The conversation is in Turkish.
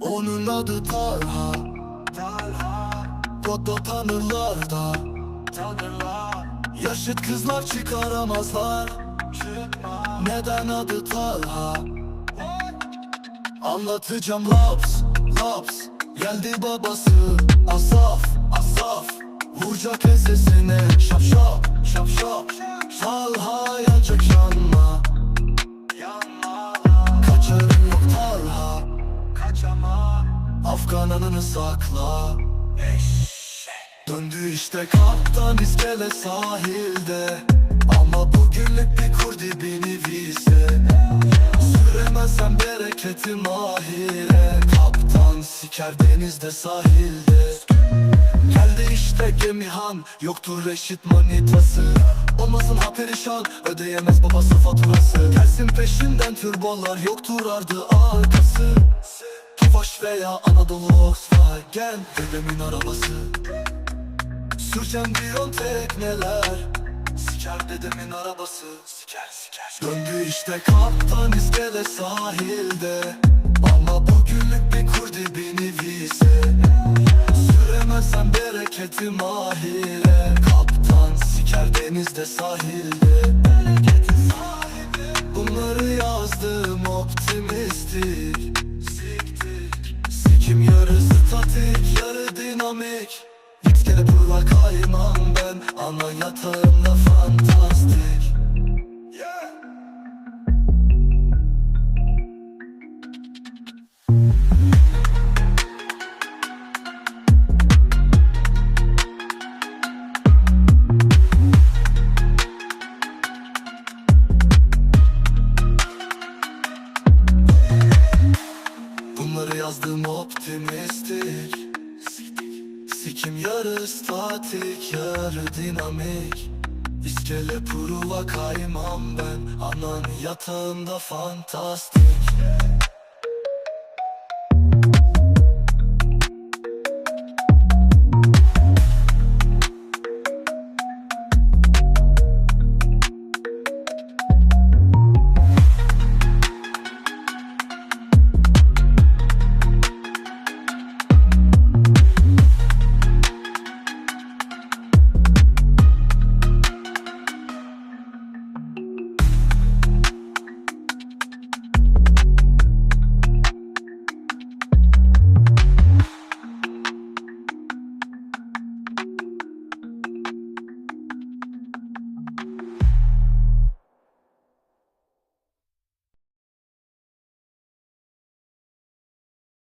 Onun adı Talha. Kodda tanırlar da. Yaşıt kızlar çıkaramazlar. Neden adı Talha? Anlatacağım laps laps. Geldi babası Asaf Asaf. Vuracak ensesine Şap şap şap şap. Talha Afgan anını sakla. Döndü işte kaptan iskele sahilde. Ama bugünlük bir kur dibini bilse Süremezsem bereketi mahire Kaptan siker denizde sahilde. Geldi işte gemihan Yoktur reşit manitası. Olmasın ha perişan Ödeyemez babası faturası. Gelsin peşinden türbolar Yoktur ardı arkası Tofaş veya Anadolu Volkswagen Dedemin arabası. Süreceğim diyon tekneler. Siker dedemin arabası. Siker siker. Döndü işte kaptan iskele sahilde. Ama bugünlük bir kur dibini bilse Süremezsem bereketi mahire Kaptan siker denizde sahilde dinamik İskele pırlar kaymam ben. Ana yatağımda fantastik Sikim yarı statik yarı dinamik. İskele puruva kaymam ben. Anan yatağında fantastik